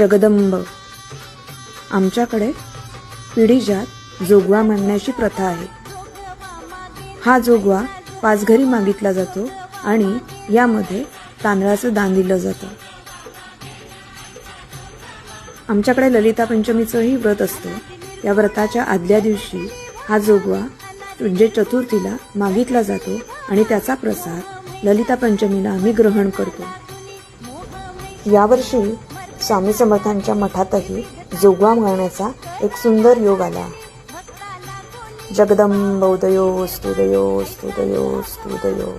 जगदंब. आमच्याकडे पिढीजात जोगवा मांडण्याची प्रथा आहे. हा जोगवा पाचघरी मागितला जातो आणि यामध्ये तांदळाचं दान दिलं जातं. आमच्याकडे ललिता पंचमीचंही व्रत असतं. या व्रताच्या आदल्या दिवशी हा जोगवा म्हणजे चतुर्थीला मागितला जातो आणि त्याचा प्रसाद ललिता पंचमीला आम्ही ग्रहण करतो. यावर्षी स्वामी समर्थांच्या मठातही जोगवा म्हणण्याचा एक सुंदर योग आला. जगदंबौदयो स्तुदयो स्तुदयो स्तुदयो.